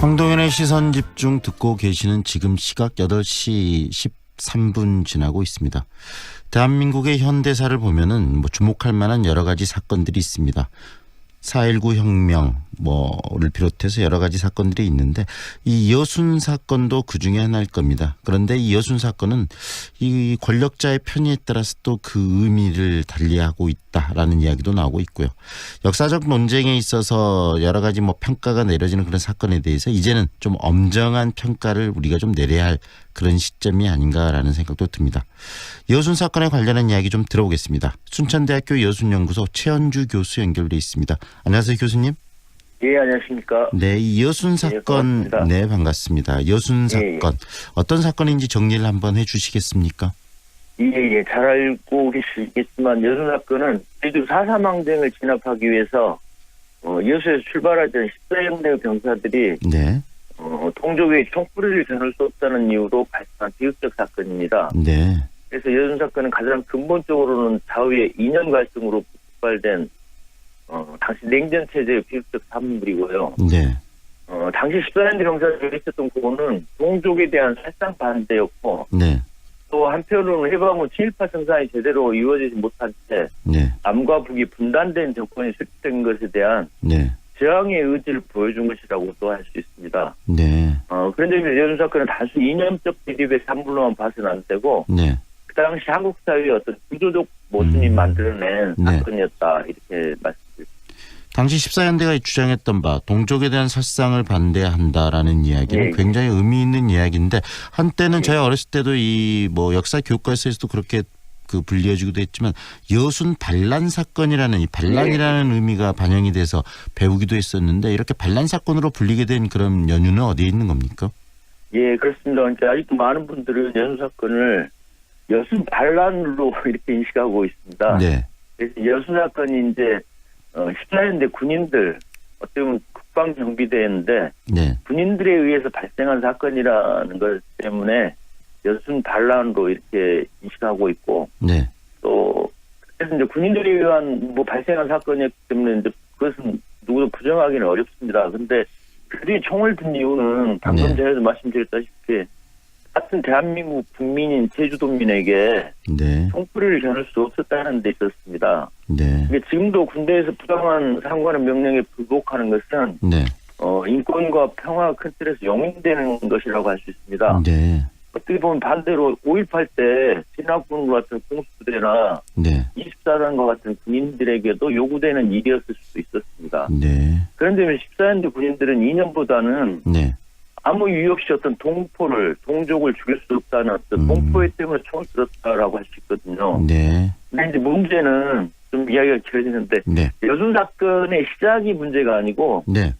황동현의 시선 집중 듣고 계시는 지금 시각 8시 13분 지나고 있습니다. 대한민국의 현대사를 보면은 뭐 주목할 만한 여러 가지 사건들이 있습니다. 4.19 혁명 뭐를 비롯해서 여러 가지 사건들이 있는데 이 여순 사건도 그 중에 하나일 겁니다. 그런데 이 여순 사건은 이 권력자의 편의에 따라서 또 그 의미를 달리하고 있다라는 이야기도 나오고 있고요. 역사적 논쟁에 있어서 여러 가지 뭐 평가가 내려지는 그런 사건에 대해서 이제는 좀 엄정한 평가를 우리가 좀 내려야 할 그런 시점이 아닌가라는 생각도 듭니다. 여순 사건에 관련한 이야기 좀 들어보겠습니다. 순천대학교 여순연구소 최현주 교수 연결돼 있습니다. 안녕하세요, 교수님. 예, 안녕하십니까. 네, 이 여순 사건, 고맙습니다. 네, 반갑습니다. 여순 예, 사건. 어떤 사건인지 정리를 한번 해 주시겠습니까? 예, 예, 잘 알고 계시겠지만 여수 사건은 저희들 사사망쟁을 진압하기 위해서 어, 여수에서 출발하던 14형대 병사들이 네, 어, 동족의 총뿌리를 겨눌 수 없다는 이유로 발생한 비극적 사건입니다. 네, 그래서 여수 사건은 가장 근본적으로는 좌우의 이념 갈등으로 폭발된 어, 당시 냉전 체제의 비극적 산물이고요. 네, 어, 당시 14형대 병사들이 있었던 그거는 동족에 대한 살상 반대였고 네, 또 한편으로는 해방 후 친일파 생산이 제대로 이루어지지 못한 채 네, 남과 북이 분단된 정권이 수립된 것에 대한 네, 저항의 의지를 보여준 것이라고도 할 수 있습니다. 네, 어, 그런데 여준 사건은 단순 이념적 대립의 산물로만 봐서는 안 되고 네, 그 당시 한국 사회의 어떤 구조적 모순이 음. 만들어낸 네. 사건이었다 이렇게 말씀드립니다. 당시 14연대가 주장했던 바 동족에 대한 살상을 반대한다라는 이야기는 예, 예. 굉장히 의미 있는 이야기인데 한때는 예. 저희 어렸을 때도 이 뭐 역사 교과서에서도 그렇게 그 불리어지기도 했지만 여순 반란 사건이라는 이 반란이라는 의미가 반영이 돼서 배우기도 했었는데 이렇게 반란 사건으로 불리게 된 그런 연유는 어디에 있는 겁니까? 예, 그렇습니다. 그러니까 아직도 많은 분들은 여순 사건을 여순 반란으로 이렇게 인식하고 있습니다. 네, 여수 사건이 이제 어, 14년대 군인들 어떻게 보면 국방 경비대인데 네, 군인들에 의해서 발생한 사건이라는 것 때문에 여순 반란으로 이렇게 인식하고 있고 네, 또 그래서 이제 군인들에 의한 뭐 발생한 사건이기 때문에 이제 그것은 누구도 부정하기는 어렵습니다. 근데 그들이 총을 든 이유는 방금 네. 전에도 말씀드렸다시피 같은 대한민국 국민인 제주도민에게 네, 총뿌리를 겨눌 수 없었다는 데 있었습니다. 네, 이게 지금도 군대에서 부당한 상관의 명령에 불복하는 것은 네, 어, 인권과 평화 큰 틀에서 용인되는 것이라고 할 수 있습니다. 네, 어떻게 보면 반대로 5.18 때 진압군 같은 공수부대나 네, 24단과 같은 군인들에게도 요구되는 일이었을 수도 있었습니다. 네, 그런데 14년대 군인들은 2년보다는 네, 아무 이유 없이 어떤 동포를 동족을 죽일 수 없다는 어떤 음. 공포에 때문에 총을 들었다라고 할 수 있거든요. 네, 근데 이제 문제는 좀 이야기가 길어지는데 네, 여순 사건의 시작이 문제가 아니고 네,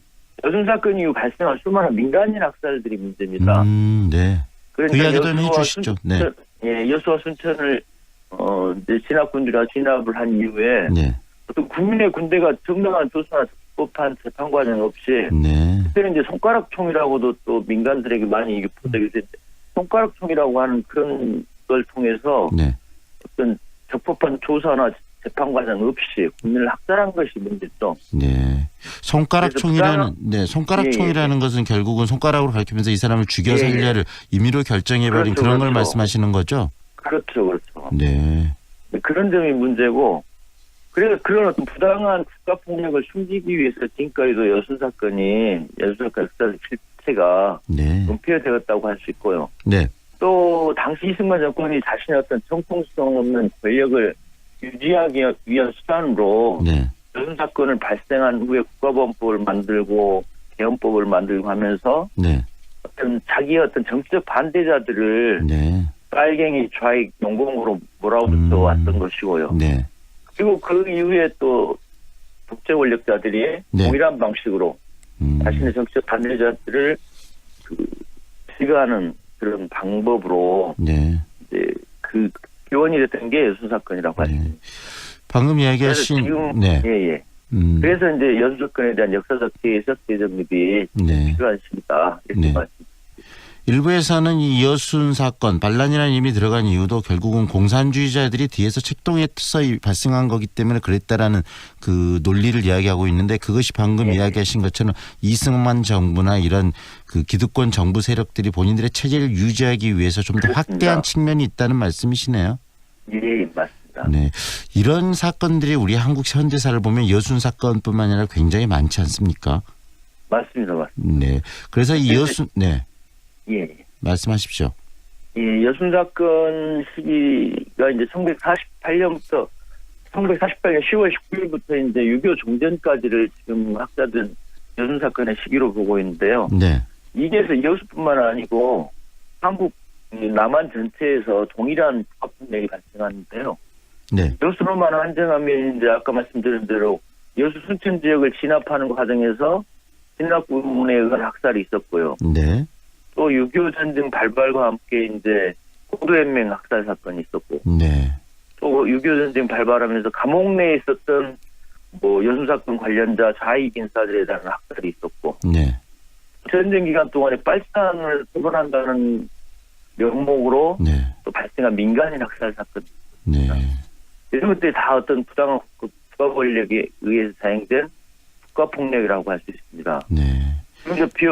여순 사건 이후 발생한 수많은 민간인 학살들이 문제입니다. 음, 네, 그러니까 그 이야기 좀 해주시죠. 네. 순천, 예, 여수와 순천을 어 이제 진압군들과 진압을 한 이후에 네, 어떤 국민의 군대가 정당한 조사나 적법한 재판 과정 없이 네, 그때는 이제 손가락 총이라고도 또 민간들에게 많이 이게 보도가 됐는데 손가락 총이라고 하는 그런 걸 통해서 네, 어떤 적법한 조사나 재판 과정 없이 국민을 학살한 것이 문제죠. 네. 손가락 총이라는 네 손가락 예, 예. 총이라는 것은 결국은 손가락으로 가리키면서 이 사람을 죽여 예, 살려를 임의로 결정해버린 그렇죠, 그런걸 그렇죠. 말씀하시는 거죠? 그렇죠, 그렇죠. 네, 그런 점이 문제고 그래서 그런 어떤 부당한 국가 폭력을 숨기기 위해서 지금까지도 여순 사건이 여순 사건 실체가 네, 은폐되었다고 할 수 있고요. 네, 또 당시 이승만 정권이 자신의 어떤 정통성 없는 권력을 유지하기 위한 수단으로 네, 여순 사건을 발생한 후에 국가보안법을 만들고 개헌법을 만들고 하면서 네, 어떤 자기의 어떤 정치적 반대자들을 네, 빨갱이 좌익 용공으로 몰아붙여 음. 왔던 것이고요. 네, 그리고 그 이후에 또 독재 권력자들이 네. 동일한 방식으로 음, 자신의 정치적 반대자들을 그 시가하는 그런 방법으로 네, 이제 그 교원이 됐던 게 여수 사건이라고 하죠. 네. 방금 이야기하신 지금 네, 예 예. 음, 그래서 이제 여수 사건에 대한 역사적 대해석 대정립이 네. 필요하십니다. 이렇게 네. 말씀. 일부에서는 이 여순 사건 반란이라는 이름이 들어간 이유도 결국은 공산주의자들이 뒤에서 책동해서 이- 발생한 거기 때문에 그랬다라는 그 논리를 이야기하고 있는데 그것이 방금 네. 이야기하신 것처럼 이승만 정부나 이런 그 기득권 정부 세력들이 본인들의 체제를 유지하기 위해서 좀 더. 확대한 측면이 있다는 말씀이시네요. 예, 맞습니다. 네. 이런 사건들이 우리 한국 현대사를 보면 여순 사건뿐만 아니라 굉장히 많지 않습니까? 맞습니다. 맞습니다. 네. 그래서 이 여순 네. 예. 말씀하십시오. 예, 여순 사건 시기가 이제 1948년부터 1948년 10월 19일부터 이제 6.25 종전까지를 지금 학자들은 여순 사건의 시기로 보고 있는데요. 네. 이게서 여수뿐만 아니고 한국 이 남한 전체에서 동일한 합분력이 발생하는데요. 네. 여수로만 한정하면 이제 아까 말씀드린 대로 여수 순천 지역을 진압하는 과정에서 진압군에 의한 학살이 있었고요. 네. 또 6.25 전쟁 발발과 함께 이제 고도연맹 학살 사건이 있었고 네. 또 6.25 전쟁 발발하면서 감옥 내에 있었던 뭐 여수 사건 관련자 좌익 인사들에 대한 학살이 있었고 네. 전쟁 기간 동안에 빨산을 처벌한다는 명목으로 네. 또 발생한 민간인 학살 사건 네. 이런 것들이 다 어떤 부당한 국- 국가 권력에 의해서 자행된 국가 폭력이라고 할 수 있습니다. 네. 그래서 비,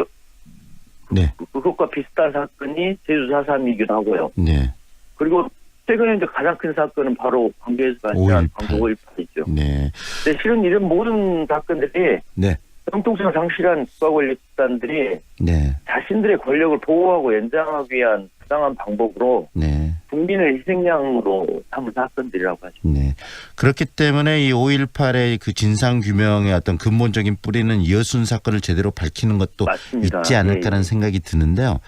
네. 그것과 비슷한 사건이 제주 4.3이기도 하고요. 네. 그리고 최근에 이제 가장 큰 사건은 바로 광주에서 발생한 5.18. 광주 5.18이죠. 네. 근데 실은 이런 모든 사건들이 네. 정통성 상실한 국가 권력 집단들이 네. 자신들의 권력을 보호하고 연장하기 위한 부당한 방법으로 네. 국민을 희생양으로 삼은 사건들이라고 하죠. 네. 그렇기 때문에 이 5.18의 그 진상 규명의 어떤 근본적인 뿌리는 이어순 사건을 제대로 밝히는 것도 맞습니다. 있지 않을까라는 예, 생각이 드는데요.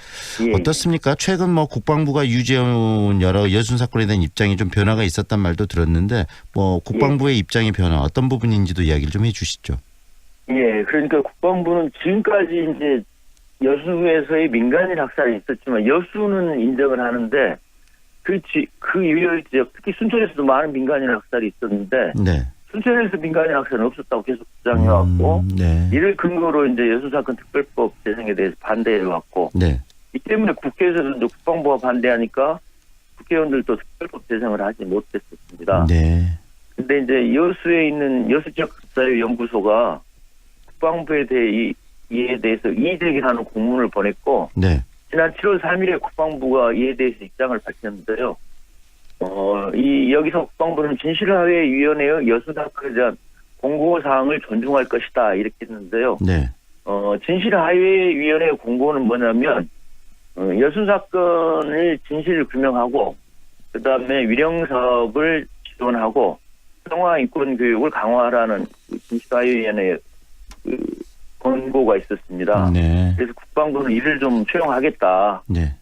예, 예. 어떻습니까? 최근 뭐 국방부가 유지해온 여러 여순 사건에 대한 입장이 좀 변화가 있었단 말도 들었는데 뭐 국방부의 입장의 변화 어떤 부분인지도 이야기를 좀 해 주시죠. 예, 그러니까 국방부는 지금까지 이제 여수에서의 민간인 학살이 있었지만 여수는 인정을 하는데 그, 지, 그 이외의 지역, 특히 순천에서도 많은 민간인 학살이 있었는데 네. 순천에서 민간인 학살은 없었다고 계속 주장해왔고 음, 네. 이를 근거로 이제 여수사건 특별법 제정에 대해서 반대해왔고 네. 이 때문에 국회에서도 이제 국방부가 반대하니까 국회의원들도 특별법 제정을 하지 못했었습니다. 네. 근데 이제 여수에 있는 여수 지역 국사연구소가 국방부에 대해 이, 이에 대해서 이의제기하는 공문을 보냈고 네. 지난 7월 3일에 국방부가 이에 대해서 입장을 밝혔는데요. 어, 이 여기서 국방부는 진실화해위원회의 여수 사건에 대한 공고 사항을 존중할 것이다 이렇게 했는데요. 네. 어, 진실화해위원회의 공고는 뭐냐면 어, 여수 사건을 진실을 규명하고 그 다음에 위령 사업을 지원하고 평화 인권 교육을 강화하라는 그 진실화해위원회의 그 권고가 있었습니다. 네. 그래서 국방부는 이를 좀 수용하겠다. 네.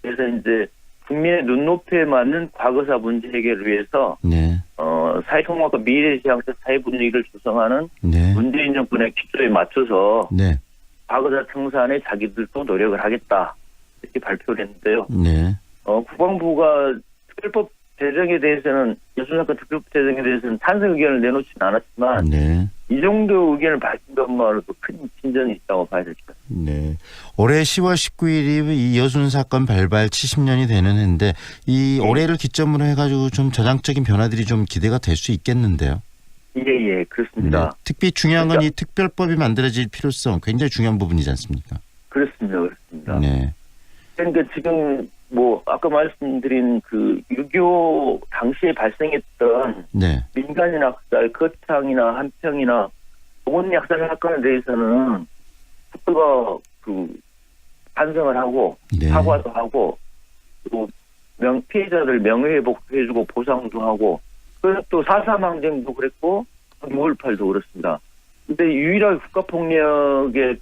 그래서 이제 국민의 눈높이에 맞는 과거사 문제 해결을 위해서 네. 어, 사회통합과 미래지향적 사회 분위기를 조성하는 네. 문재인 정권의 기조에 맞춰서 네. 과거사 청산에 자기들도 노력을 하겠다 이렇게 발표를 했는데요. 네. 어, 국방부가 특별법 제정에 대해서는 여순사건 특별법 제정에 대해서는 찬성 의견을 내놓지는 않았지만 네. 이 정도 의견을 밝힌 것만으로도 큰 진전이 있다고 봐야 될 것 같습니다. 네. 올해 10월 19일이 이 여순 사건 발발 70년이 되는 해인데 이 네. 올해를 기점으로 해가지고 좀 저장적인 변화들이 좀 기대가 될 수 있겠는데요. 예, 예, 그렇습니다. 네. 특히 중요한 건이 그러니까- 특별법이 만들어질 필요성 굉장히 중요한 부분이지 않습니까? 그렇습니다. 그렇습니다. 네. 그러니까 지금 뭐 아까 말씀드린 그 유교 당시에 발생했던 네. 민간인 학살, 거창이나 한평이나 동원 학살 사건에 대해서는 국가가 그 반성을 하고 네. 사과도 하고 또 명, 피해자들 명예회복해주고 보상도 하고 그래서 또 사사망쟁도 그랬고 5.18도 그렇습니다. 근데 유일하게 국가폭력의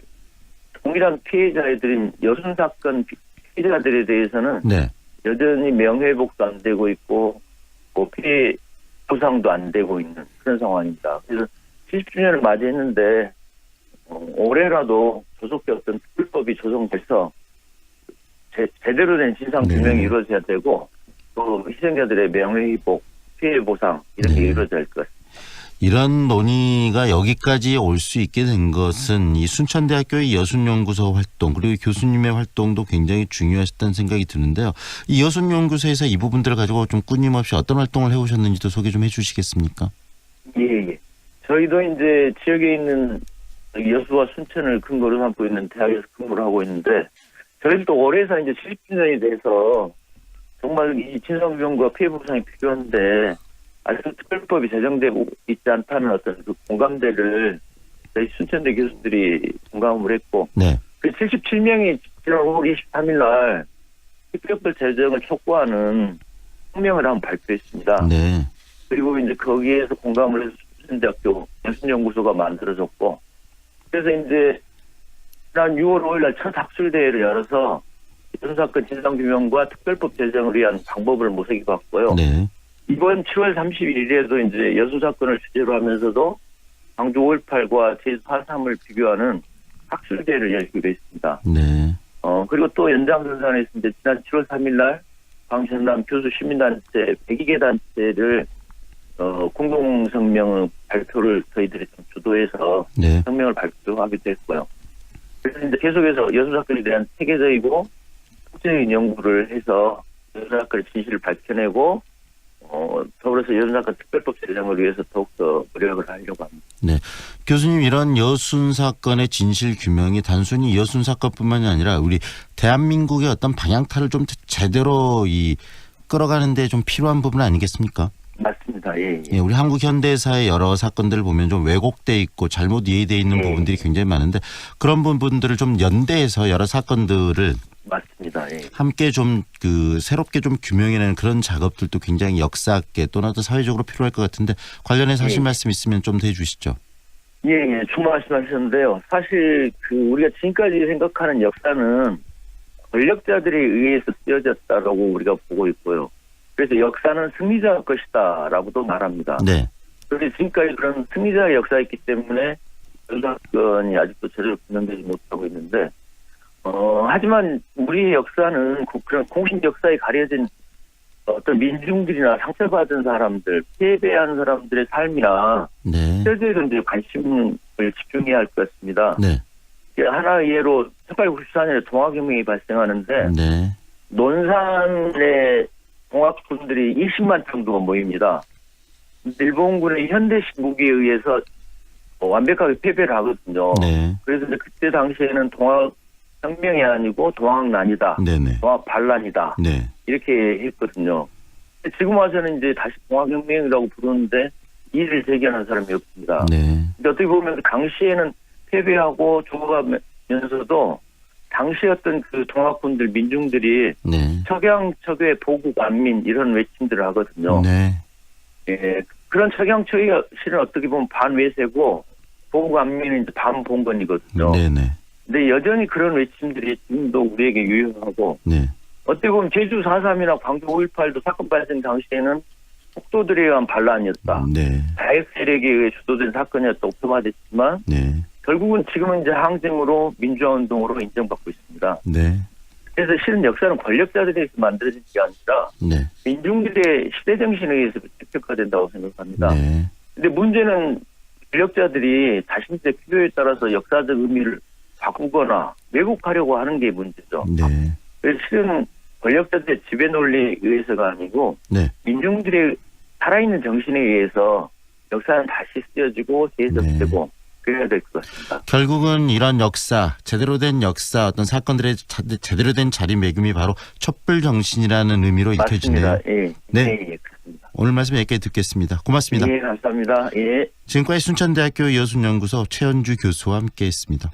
동일한 피해자들인 여순 사건 피- 피해자들에 대해서는 네. 여전히 명예회복도 안 되고 있고 뭐 피해 보상도 안 되고 있는 그런 상황입니다. 그래서 70주년을 맞이했는데 어, 올해라도 조속히 어떤 특별법이 조성돼서 제, 제대로 된 진상 규명이 네. 이루어져야 되고 또 희생자들의 명예회복, 피해 보상 이렇게 네. 이루어져야 할 것 같습니다. 이런 논의가 여기까지 올 수 있게 된 것은 이 순천대학교의 여순연구소 활동 그리고 교수님의 활동도 굉장히 중요하셨다는 생각이 드는데요. 이 여순연구소에서 이 부분들을 가지고 좀 끊임없이 어떤 활동을 해오셨는지도 소개 좀 해주시겠습니까? 예, 예. 저희도 이제 지역에 있는 여수와 순천을 근거로 삼고 있는 대학에서 근무를 하고 있는데, 저희도 또 올해에서 이제 70주년이 돼서 정말 이 진상규명과 피해 보상이 필요한데, 아직도 특별법이 제정되고 있지 않다는 어떤 그 공감대를 저희 순천대 교수들이 공감을 했고, 네, 그 77명이 지난 5월 23일 날 특별법 제정을 촉구하는 성명을 한 번 발표했습니다. 네, 그리고 이제 거기에서 공감을 해서 수천대학교 연수연구소가 만들어졌고 그래서 이제 지난 6월 5일 날 첫 학술대회를 열어서 이사건 진상규명과 특별법 제정을 위한 방법을 모색해 봤고요. 네, 이번 7월 31일에도 이제 여수 사건을 주제로 하면서도 광주 5.18과 제주 4.3을 비교하는 학술대회를 열기로 했습니다. 네, 어, 그리고 또 연장선상에서 이제 지난 7월 3일 날 광천남 교수 시민단체 102개 단체를 어, 공동성명 발표를 저희들이 좀 주도해서 네, 성명을 발표하기도 했고요. 그래서 이제 계속해서 여수 사건에 대한 체계적이고 국제적인 연구를 해서 여수 사건의 진실을 밝혀내고 어, 더불어서 여수 사건 특별법 제정을 위해서 더욱더 노력을 하려고 합니다. 교수님 이런 여순 사건의 진실 규명이 단순히 여순 사건뿐만이 아니라 우리 대한민국의 어떤 방향타를 좀 제대로 이 끌어가는데 좀 필요한 부분 아니겠습니까? 맞습니다. 예, 예. 예, 우리 한국 현대사의 여러 사건들을 보면 좀 왜곡돼 있고 잘못 이해돼 있는 예. 부분들이 굉장히 많은데 그런 부분들을 좀 연대해서 여러 사건들을 맞습니다. 예. 함께 좀 그 새롭게 좀 규명해내는 그런 작업들도 굉장히 역사있게 또는 어떤 사회적으로 필요할 것 같은데 관련해서 하실 예. 말씀 있으면 좀더 해주시죠. 예, 예, 충분 말씀 하셨는데요. 사실 그 우리가 지금까지 생각하는 역사는 권력자들에 의해서 쓰여졌다라고 우리가 보고 있고요. 그래서 역사는 승리자의 것이다라고도 말합니다. 네, 그런데 지금까지 그런 승리자의 역사였기 때문에 그 사건이 아직도 제대로 규명되지 못하고 있는데, 어, 하지만 우리의 역사는 고- 그런 공식 역사에 가려진 어떤 민중들이나 상처받은 사람들, 피해배한 사람들의 삶이나 네, 실제로 이제 관심을 집중해야 할 것 같습니다. 네, 하나의 예로 1894년에 동학혁명이 발생하는데 네, 논산에 동학군들이 20만 정도가 모입니다. 일본군의 현대식 무기에 의해서 어, 완벽하게 패배를 하거든요. 네, 그래서 이제 그때 당시에는 동학 혁명이 아니고 동학난이다. 네, 네, 동학반란이다. 네, 이렇게 했거든요. 지금 와서는 이제 다시 동학혁명이라고 부르는데 이를 제기하는 사람이 없습니다. 네, 근데 어떻게 보면 당시에는 패배하고 죽어가면서도 당시 어떤 그 동학군들 민중들이 네, 척양 척의 보국 안민 이런 외침들을 하거든요. 네, 예, 그런 척양척이 실은 어떻게 보면 반외세고 보국 안민은 이제 반봉건이거든요. 네, 네, 근데 여전히 그런 외침들이 지금도 우리에게 유효하고 네, 어떻게 보면 제주 4.3이나 광주 5.18도 사건 발생 당시에는 폭도들에 의한 반란이었다. 네, 자익 세력에 의해 주도된 사건이었다. 옥토화됐지만 네, 결국은 지금은 이제 항쟁으로 민주화 운동으로 인정받고 있습니다. 네, 그래서 실은 역사는 권력자들에 의해서 만들어진 게 아니라 네, 민중들의 시대 정신에 의해서 집격화된다고 생각합니다. 네, 근데 문제는 권력자들이 자신들의 필요에 따라서 역사적 의미를 바꾸거나 왜곡하려고 하는 게 문제죠. 네, 그래서 실은 권력자들의 지배 논리에 의해서가 아니고 네, 민중들의 살아있는 정신에 의해서 역사는 다시 쓰여지고 재해석되고 그래야 될 것 같습니다. 결국은 이런 역사, 제대로 된 역사, 어떤 사건들의 자- 제대로 된 자리매김이 바로 촛불 정신이라는 의미로. 맞습니다. 예. 네. 예, 예. 오늘 말씀 여기까지 듣겠습니다. 고맙습니다. 예, 감사합니다. 예. 지금까지 순천대학교 여순연구소 최현주 교수와 함께했습니다.